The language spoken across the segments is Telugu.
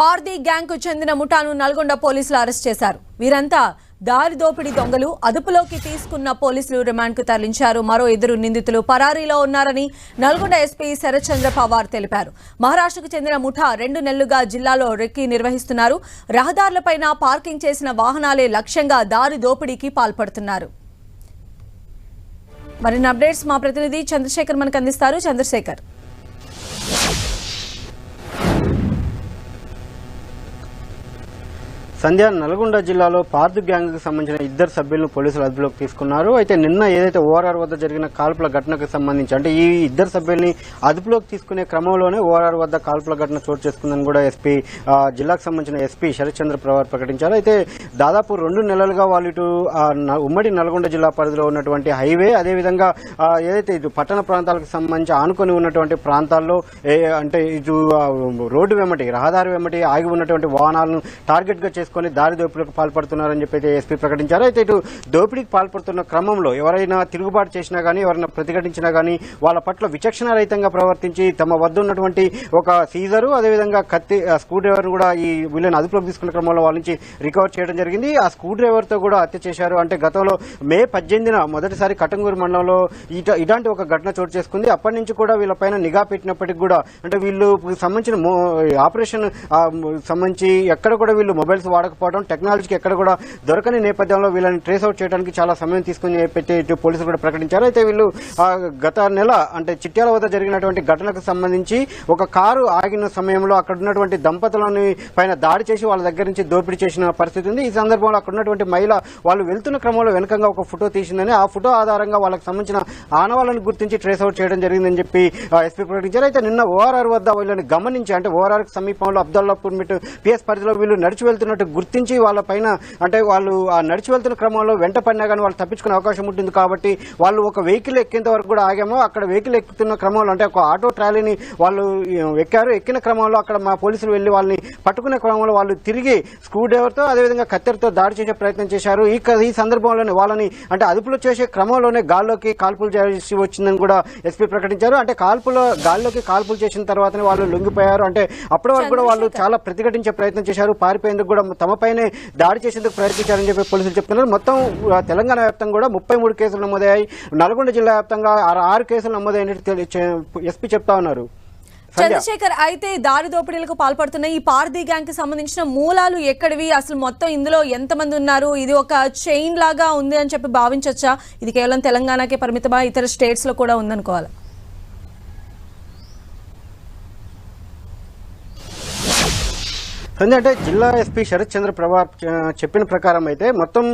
పార్దీ గ్యాంగ్కు చెందిన ముఠాను నల్గొండ పోలీసులు అరెస్ట్ చేశారు. వీరంతా దారి దోపిడీ దొంగలు అదుపులోకి తీసుకున్న పోలీసులు రిమాండ్కు తరలించారు. మరో ఇద్దరు నిందితులు పరారీలో ఉన్నారని నల్గొండ ఎస్పీ శరత్చంద్ర పవార్ తెలిపారు. మహారాష్ట్రకు చెందిన ముఠా రెండు నెలలుగా జిల్లాలో రెక్కి నిర్వహిస్తున్నారు. రహదారులపైన పార్కింగ్ చేసిన వాహనాలే లక్ష్యంగా దారి దోపిడీకి పాల్పడుతున్నారు. మరిన్ని అప్డేట్స్ మా ప్రతినిధి చంద్రశేఖర్ మనకు అందిస్తారు. చంద్రశేఖర్. సంధ్య నల్గొండ జిల్లాలో పార్థు గ్యాంగ్కు సంబంధించిన ఇద్దరు సభ్యులను పోలీసులు అదుపులోకి తీసుకున్నారు. అయితే నిన్న ఏదైతే ఓఆర్ఆర్ వద్ద జరిగిన కాల్పుల ఘటనకు సంబంధించి అంటే ఈ ఇద్దరు సభ్యుల్ని అదుపులోకి తీసుకునే క్రమంలోనే ఓఆర్ఆర్ వద్ద కాల్పుల ఘటన చోటు చేసుకుందని కూడా ఎస్పీ జిల్లాకు సంబంధించిన ఎస్పీ శరత్చంద్ర ప్రవార్ ప్రకటించారు. అయితే దాదాపు రెండు నెలలుగా వాళ్ళు ఇటు ఉమ్మడి నల్గొండ జిల్లా పరిధిలో ఉన్నటువంటి హైవే అదేవిధంగా ఏదైతే ఇటు పట్టణ ప్రాంతాలకు సంబంధించి ఆనుకొని ఉన్నటువంటి ప్రాంతాల్లో ఏ అంటే ఇటు రోడ్డు వెంబటి రహదారి వెంబటి ఆగి ఉన్నటువంటి వాహనాలను టార్గెట్గా చేసుకుని చేసుకుని దారి దోపిడీకి పాల్పడుతున్నారని చెప్పి ఎస్పీ ప్రకటించారు. అయితే ఇటు దోపిడీకి పాల్పడుతున్న క్రమంలో ఎవరైనా తిరుగుబాటు చేసినా గానీ ఎవరైనా ప్రతిఘటించినా గానీ వాళ్ళ పట్ల విచక్షణ రహితంగా ప్రవర్తించి తమ వద్ద ఉన్నటువంటి ఒక సీజరు అదేవిధంగా కత్తి ఆ, స్క్రూ డ్రైవర్ కూడా ఈ వీళ్ళని అదుపులోకి తీసుకున్న క్రమంలో వాళ్ళ నుంచి రికవర్ చేయడం జరిగింది. ఆ స్క్రూ డ్రైవర్తో కూడా హత్య చేశారు. అంటే గతంలో మే పద్దెనిమిదిన మొదటిసారి కటంగూరు మండలంలో ఇట- ఇలాంటి ఒక ఘటన చోటు చేసుకుంది. అప్పటి నుంచి కూడా వీళ్ళపైన నిఘా పెట్టినప్పటికీ కూడా అంటే వీళ్ళు సంబంధించిన ఆపరేషన్ సంబంధించి ఎక్కడ కూడా వీళ్ళు మొబైల్స్ వాడకపోవడం టెక్నాలజీకి ఎక్కడ కూడా దొరకని నేపథ్యంలో వీళ్ళని ట్రేస్ అవుట్ చేయడానికి చాలా సమయం తీసుకుని పెట్టి పోలీసులు కూడా ప్రకటించారు. అయితే వీళ్ళు గత నెల అంటే చిట్యాల వద్ద జరిగినటువంటి ఘటనకు సంబంధించి ఒక కారు ఆగిన సమయంలో అక్కడ ఉన్నటువంటి దంపతులని పైన దాడి చేసి వాళ్ళ దగ్గర నుంచి దోపిడీ చేసిన పరిస్థితి ఉంది. ఈ సందర్భంలో అక్కడ ఉన్నటువంటి మహిళ వాళ్ళు వెళ్తున్న క్రమంలో వెనకంగా ఒక ఫోటో తీసిందని ఆ ఫోటో ఆధారంగా వాళ్ళకి సంబంధించిన ఆనవాళ్ళని గుర్తించి ట్రేస్ అవుట్ చేయడం జరిగిందని చెప్పి ఎస్పీ ప్రకటించారు. అయితే నిన్న ఓఆర్ఆర్ వద్ద వీళ్ళని గమనించి అంటే ఓఆర్ఆర్ సమీపంలో అబ్దుల్లాపూర్ మిట్ పిఎస్ పరిధిలో వీళ్ళు నడిచి వెళ్తున్నట్టు గుర్తించి వాళ్ళ పైన అంటే వాళ్ళు ఆ నడిచి వెళ్తున్న క్రమంలో వెంట పడినా కానీ వాళ్ళు తప్పించుకునే అవకాశం ఉంటుంది కాబట్టి వాళ్ళు ఒక వెహికల్ ఎక్కేంత వరకు కూడా ఆగాము అక్కడ వెహికల్ ఎక్కుతున్న క్రమంలో అంటే ఒక ఆటో ట్రాలీని వాళ్ళు ఎక్కారు ఎక్కిన క్రమంలో అక్కడ మా పోలీసులు వెళ్ళి వాళ్ళని పట్టుకునే క్రమంలో వాళ్ళు తిరిగి స్క్రూ డ్రైవర్తో అదేవిధంగా కత్తెరతో దాడి చేసే ప్రయత్నం చేశారు. ఈ ఈ సందర్భంలోనే వాళ్ళని అంటే అదుపులో చేసే క్రమంలోనే గాల్లోకి కాల్పులు చేసి వచ్చిందని కూడా ఎస్పీ ప్రకటించారు. అంటే కాల్పులో గాల్లోకి కాల్పులు చేసిన తర్వాతనే వాళ్ళు లొంగిపోయారు. అంటే అప్పటి వరకు కూడా వాళ్ళు చాలా ప్రతిఘటించే ప్రయత్నం చేశారు. పారిపోయేందుకు కూడా తమపైనే దాడి చేసేందుకు ప్రయత్నించారని చెప్పి పోలీసులు చెప్తున్నారు. మొత్తం తెలంగాణ వ్యాప్తంగా కూడా ముప్పై మూడు కేసులు నమోదయ్యాయి. నల్గొండ జిల్లా వ్యాప్తంగా ఆరు- ఆరు కేసులు నమోదైనట్టు ఎస్పీ చెప్తా ఉన్నారు. చంద్రశేఖర్ అయితే దారి దోపిడీలకు పాల్పడుతున్న ఈ పార్దీ గ్యాంగ్కి సంబంధించిన మూలాలు ఎక్కడివి? అసలు మొత్తం ఇందులో ఎంతమంది ఉన్నారు? ఇది ఒక చైన్ లాగా ఉంది అని చెప్పి భావించవచ్చా ఇది కేవలం తెలంగాణకే పరిమితమా? ఇతర స్టేట్స్లో కూడా ఉందనుకోవాలి? సంజయ్ అంటే జిల్లా ఎస్పీ శరత్ చంద్ర ప్రభా చెప్పిన ప్రకారం అయితే మొత్తం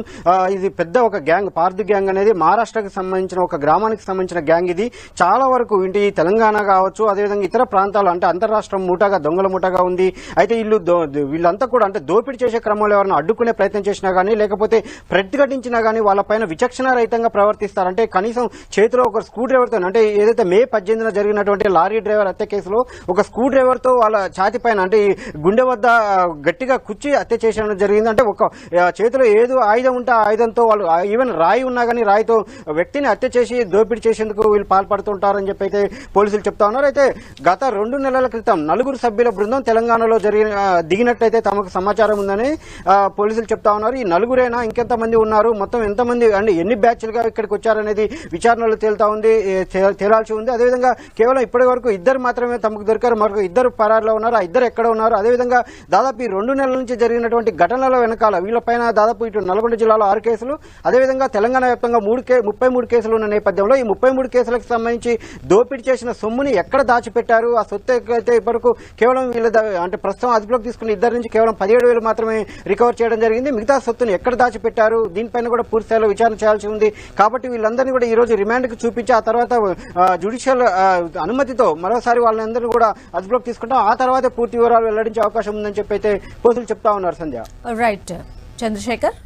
ఇది పెద్ద ఒక గ్యాంగ్ పార్థు గ్యాంగ్ అనేది మహారాష్ట్రకు సంబంధించిన ఒక గ్రామానికి సంబంధించిన గ్యాంగ్ ఇది. చాలా వరకు ఇంటి తెలంగాణ కావచ్చు అదేవిధంగా ఇతర ప్రాంతాలు అంటే అంతరాష్ట్రం మూటగా దొంగల మూటగా ఉంది. అయితే వీళ్ళు దో- వీళ్ళంతా కూడా అంటే దోపిడీ చేసే క్రమంలో ఎవరైనా అడ్డుకునే ప్రయత్నం చేసినా కానీ లేకపోతే ప్రతిఘటించినా కానీ వాళ్ళపైన విచక్షణ రహితంగా ప్రవర్తిస్తారు. అంటే కనీసం చేతిలో ఒక స్క్రూ డ్రైవర్తో అంటే ఏదైతే మే పద్దెనిమిదిన జరిగినటువంటి లారీ డ్రైవర్ హత్య కేసులో ఒక స్క్రూ డ్రైవర్తో వాళ్ళ ఛాతి పైన అంటే గుండె వద్ద గట్టిగా కుచ్చి హత్య చేయడం జరిగింది అంటే ఒక చేతిలో ఏదో ఆయుధం ఉంటే ఆ ఆయుధంతో వాళ్ళు ఈవెన్ రాయి ఉన్నా కానీ రాయితో వ్యక్తిని హత్య చేసి దోపిడీ చేసేందుకు వీళ్ళు పాల్పడుతుంటారని చెప్పి అయితే పోలీసులు చెప్తా ఉన్నారు. అయితే గత రెండు నెలల క్రితం నలుగురు సభ్యుల బృందం తెలంగాణలో జరిగిన దిగినట్టయితే తమకు సమాచారం ఉందని పోలీసులు చెప్తా ఉన్నారు. ఈ నలుగురైనా? ఇంకెంతమంది ఉన్నారు? మొత్తం ఎంతమంది అంటే ఎన్ని బ్యాచ్లుగా ఇక్కడికి వచ్చారనేది విచారణలో తేలుతా ఉంది తేలాల్సి ఉంది. అదేవిధంగా కేవలం ఇప్పటి వరకు ఇద్దరు మాత్రమే తమకు దొరికారు. మరొక ఇద్దరు పరారులో ఉన్నారు. ఆ ఇద్దరు ఎక్కడ ఉన్నారు? అదేవిధంగా దాదాపు ఈ రెండు నెలల నుంచి జరిగినటువంటి ఘటనల వెనకాల వీళ్ళపైన దాదాపు ఇటు నల్గొండ జిల్లాలో ఆరు కేసులు అదేవిధంగా తెలంగాణ వ్యాప్తంగా మూడు కే ముప్పై మూడు కేసులు ఉన్న నేపథ్యంలో ఈ ముప్పై మూడు కేసులకు సంబంధించి దోపిడీ చేసిన సొమ్ముని ఎక్కడ దాచిపెట్టారు? ఆ సొత్తు అయితే ఇప్పటికు కేవలం వీళ్ళ అంటే ప్రస్తుతం అదుపులోకి తీసుకున్న ఇద్దరి నుంచి కేవలం పదిహేడు వేలు మాత్రమే రికవర్ చేయడం జరిగింది. మిగతా సొత్తుని ఎక్కడ దాచిపెట్టారు? దీనిపైన కూడా పూర్తి స్థాయిలో విచారణ చేయాల్సి ఉంది. కాబట్టి వీళ్ళందరినీ కూడా ఈ రోజు రిమాండ్కి చూపించి ఆ తర్వాత జుడిషియల్ అనుమతితో మరోసారి వాళ్ళందరినీ కూడా అదుపులోకి తీసుకుంటాం. ఆ తర్వాత పూర్తి వివరాలు వెల్లడించే అవకాశం ఉందని చెప్పి అయితే పోలీసులు చెప్తా ఉన్నారు సంధ్య. రైట్ చంద్రశేఖర్